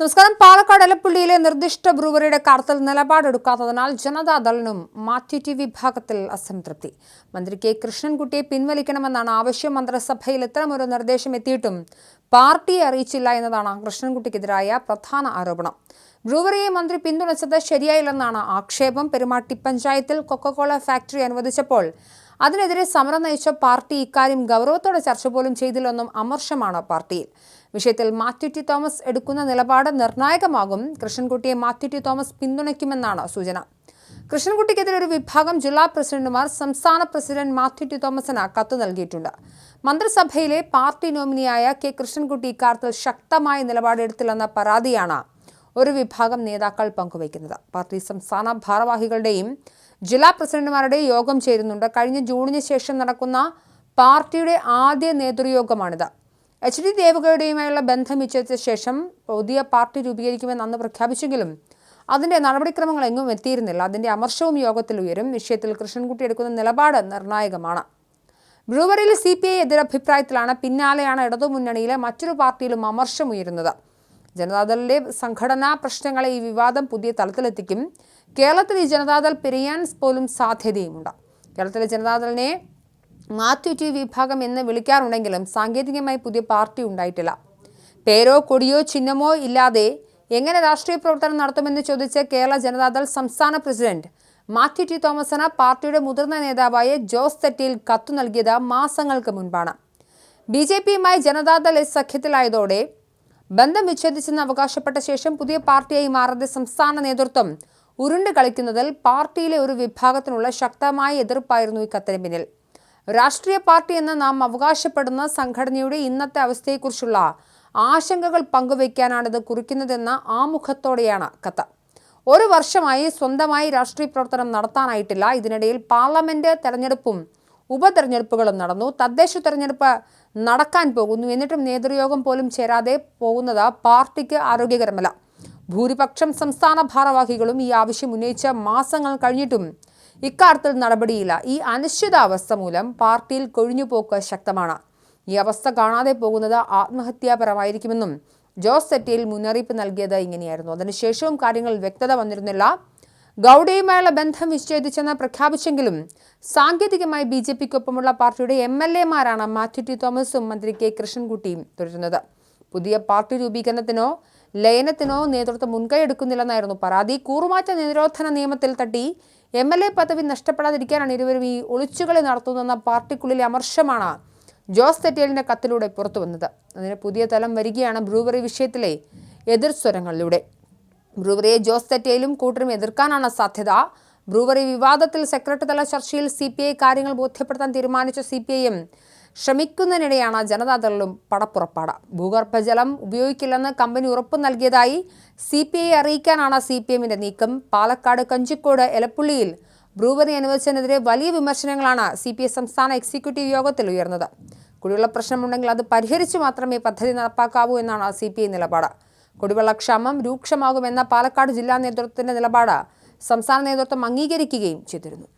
നമസ്കാരം. പാലക്കാട് എലപ്പുള്ളിയിലെ നിർദ്ദിഷ്ട ബ്രൂവറിയുടെ കാര്യത്തിൽ നിലപാടെടുക്കാത്തതിനാൽ ജനതാദളിനും മാത്യു ടി വിഭാഗത്തിൽ അസംതൃപ്തി. മന്ത്രി കെ കൃഷ്ണൻകുട്ടിയെ പിൻവലിക്കണമെന്നാണ് ആവശ്യം. മന്ത്രിസഭയിൽ ഇത്തരമൊരു നിർദ്ദേശം എത്തിയിട്ടും പാർട്ടിയെ അറിയിച്ചില്ല എന്നതാണ് കൃഷ്ണൻകുട്ടിക്കെതിരായ പ്രധാന ആരോപണം. ബ്രൂവറിയെ മന്ത്രി പിന്തുണച്ചത് ശരിയായില്ലെന്നാണ് ആക്ഷേപം. പെരുമാട്ടി പഞ്ചായത്തിൽ കൊക്കക്കോള ഫാക്ടറി അനുവദിച്ചപ്പോൾ അതിനെതിരെ സമരം നയിച്ച പാർട്ടി ഇക്കാര്യം ഗൗരവത്തോടെ ചർച്ച പോലും ചെയ്തില്ലെന്നും അമർഷമാണ് പാർട്ടിയിൽ. വിഷയത്തിൽ മാത്യു ടി തോമസ് എടുക്കുന്ന നിലപാട് നിർണായകമാകും. കൃഷ്ണൻകുട്ടിയെ മാത്യു ടി തോമസ് പിന്തുണയ്ക്കുമെന്നാണ് സൂചന. കൃഷ്ണൻകുട്ടിക്കെതിരെ ഒരു വിഭാഗം ജില്ലാ പ്രസിഡന്റുമാർ സംസ്ഥാന പ്രസിഡന്റ് മാത്യു ടി തോമസിന് കത്ത് നൽകിയിട്ടുണ്ട്. മന്ത്രിസഭയിലെ പാർട്ടി നോമിനിയായ കെ കൃഷ്ണൻകുട്ടി ഇക്കാര്യത്തിൽ ശക്തമായ നിലപാടെടുത്തില്ലെന്ന പരാതിയാണ് ഒരു വിഭാഗം നേതാക്കൾ പങ്കുവയ്ക്കുന്നത്. പാർട്ടി സംസ്ഥാന ഭാരവാഹികളുടെയും ജില്ലാ പ്രസിഡന്റുമാരുടെ യോഗം ചേരുന്നുണ്ട്. കഴിഞ്ഞ ജൂണിന് ശേഷം നടക്കുന്ന പാർട്ടിയുടെ ആദ്യ നേതൃയോഗമാണിത്. എച്ച് ഡി ദേവഗയുടെയുമായുള്ള ബന്ധം വിച്ഛേദിച്ച ശേഷം പുതിയ പാർട്ടി രൂപീകരിക്കുമെന്ന് അന്ന് പ്രഖ്യാപിച്ചെങ്കിലും അതിന്റെ നടപടിക്രമങ്ങൾ എങ്ങും എത്തിയിരുന്നില്ല. അതിന്റെ അമർഷവും യോഗത്തിൽ ഉയരും. വിഷയത്തിൽ കൃഷ്ണൻകുട്ടി എടുക്കുന്ന നിലപാട് നിർണായകമാണ്. ബ്രൂവറിയിൽ സി പി ഐ എതിരഭിപ്രായത്തിലാണ് പിന്നാലെയാണ് ഇടതുമുന്നണിയിലെ മറ്റൊരു പാർട്ടിയിലും അമർഷമുയരുന്നത്. ജനതാദളിലെ സംഘടനാ പ്രശ്നങ്ങളെ ഈ വിവാദം പുതിയ തലത്തിലെത്തിക്കും. കേരളത്തിൽ ഈ ജനതാദൾ പിരിയാൻ പോലും സാധ്യതയുമുണ്ട്. കേരളത്തിലെ ജനതാദളിനെ മാത്യു ടി വിഭാഗം എന്ന് വിളിക്കാറുണ്ടെങ്കിലും സാങ്കേതികമായി പുതിയ പാർട്ടി ഉണ്ടായിട്ടില്ല. പേരോ കൊടിയോ ചിഹ്നമോ ഇല്ലാതെ എങ്ങനെ രാഷ്ട്രീയ പ്രവർത്തനം നടത്തുമെന്ന് ചോദിച്ച കേരള ജനതാദൾ സംസ്ഥാന പ്രസിഡന്റ് മാത്യു ടി തോമസിന് പാർട്ടിയുടെ മുതിർന്ന നേതാവായ ജോസ് തെറ്റിയിൽ കത്തു നൽകിയത് മാസങ്ങൾക്ക് മുൻപാണ്. ബി ജെ പിയുമായി ജനതാദൾ സഖ്യത്തിലായതോടെ ബന്ധം വിച്ഛേദിച്ചെന്ന് അവകാശപ്പെട്ട ശേഷം പുതിയ പാർട്ടിയായി മാറിയ സംസ്ഥാന നേതൃത്വം ഉരുണ്ട് കളിക്കുന്നതിൽ പാർട്ടിയിലെ ഒരു വിഭാഗത്തിനുള്ള ശക്തമായ എതിർപ്പായിരുന്നു ഈ കത്തിന് പിന്നിൽ രാഷ്ട്രീയ പാർട്ടി എന്ന് നാം അവകാശപ്പെടുന്ന സംഘടനയുടെ ഇന്നത്തെ അവസ്ഥയെക്കുറിച്ചുള്ള ആശങ്കകൾ പങ്കുവയ്ക്കാനാണിത് കുറിക്കുന്നതെന്ന ആമുഖത്തോടെയാണ് കത്ത്. ഒരു വർഷമായി സ്വന്തമായി രാഷ്ട്രീയ പ്രവർത്തനം നടത്താനായിട്ടില്ല. ഇതിനിടയിൽ പാർലമെന്റ് തെരഞ്ഞെടുപ്പും ഉപതെരഞ്ഞെടുപ്പുകളും നടന്നു. തദ്ദേശ തെരഞ്ഞെടുപ്പ് നടക്കാൻ പോകുന്നു. എന്നിട്ടും നേതൃയോഗം പോലും ചേരാതെ പോകുന്നത് പാർട്ടിക്ക് ആരോഗ്യകരമല്ല. ഭൂരിപക്ഷം സംസ്ഥാന ഭാരവാഹികളും ഈ ആവശ്യം ഉന്നയിച്ച മാസങ്ങൾ കഴിഞ്ഞിട്ടും ഇക്കാര്യത്തിൽ നടപടിയില്ല. ഈ അനിശ്ചിതാവസ്ഥ മൂലം പാർട്ടിയിൽ കൊഴിഞ്ഞുപോക്ക് ശക്തമാണ്. ഈ അവസ്ഥ കാണാതെ പോകുന്നത് ആത്മഹത്യാപരമായിരിക്കുമെന്നും ജോസ് സെറ്റിയിൽ മുന്നറിയിപ്പ് നൽകിയത് ഇങ്ങനെയായിരുന്നു. അതിനുശേഷവും കാര്യങ്ങൾ വ്യക്തത വന്നിരുന്നില്ല. ഗൗഡയുമായുള്ള ബന്ധം വിച്ഛേദിച്ചെന്ന് പ്രഖ്യാപിച്ചെങ്കിലും സാങ്കേതികമായി ബി ജെ പിക്കൊപ്പമുള്ള പാർട്ടിയുടെ എം എൽ എമാരാണ് മാത്യു ടി തോമസും മന്ത്രി കെ കൃഷ്ണൻകുട്ടിയും തുടരുന്നത്. പുതിയ പാർട്ടി രൂപീകരണത്തിനോ ലയനത്തിനോ നേതൃത്വം മുൻകൈ എടുക്കുന്നില്ലെന്നായിരുന്നു പരാതി. കൂറുമാറ്റ നിരോധന നിയമത്തിൽ തട്ടി എം എൽ എ പദവി നഷ്ടപ്പെടാതിരിക്കാനാണ് ഇരുവരും ഈ ഒളിച്ചുകളി നടത്തുന്നതെന്ന പാർട്ടിക്കുള്ളിലെ അമർഷമാണ് ജോസ് തെറ്റേലിന്റെ കത്തിലൂടെ പുറത്തു വന്നത് അതിന് പുതിയ തലം വരികയാണ് ബ്രൂവറി വിഷയത്തിലെ എതിർസ്വരങ്ങളിലൂടെ ബ്രൂവറിയെ ജോസ് തെറ്റേലും കൂട്ടരും എതിർക്കാനാണ് സാധ്യത. ബ്രൂവറി വിവാദത്തിൽ സെക്രട്ടറി തല ചർച്ചയിൽ സി കാര്യങ്ങൾ ബോധ്യപ്പെടുത്താൻ തീരുമാനിച്ച സി ശ്രമിക്കുന്നതിനിടെയാണ് ജനതാദളിലും പടപ്പുറപ്പാട്. ഭൂഗർഭജലം ഉപയോഗിക്കില്ലെന്ന് കമ്പനി ഉറപ്പ് നൽകിയതായി സി പി ഐ അറിയിക്കാനാണ് സി പി എമ്മിന്റെ നീക്കം. പാലക്കാട് കഞ്ചിക്കോട് എലപ്പുള്ളിയിൽ ബ്രൂവറി അനുവദിച്ചതിനെതിരെ വലിയ വിമർശനങ്ങളാണ് സി പി ഐ സംസ്ഥാന എക്സിക്യൂട്ടീവ് യോഗത്തിൽ ഉയർന്നത്. കുടിവെള്ള പ്രശ്നമുണ്ടെങ്കിൽ അത് പരിഹരിച്ചു മാത്രമേ പദ്ധതി നടപ്പാക്കാവൂ എന്നാണ് സി പി ഐ നിലപാട് കുടിവെള്ളക്ഷാമം രൂക്ഷമാകുമെന്ന പാലക്കാട് ജില്ലാ നേതൃത്വത്തിന്റെ നിലപാട് സംസ്ഥാന നേതൃത്വം അംഗീകരിക്കുകയും ചെയ്തിരുന്നു.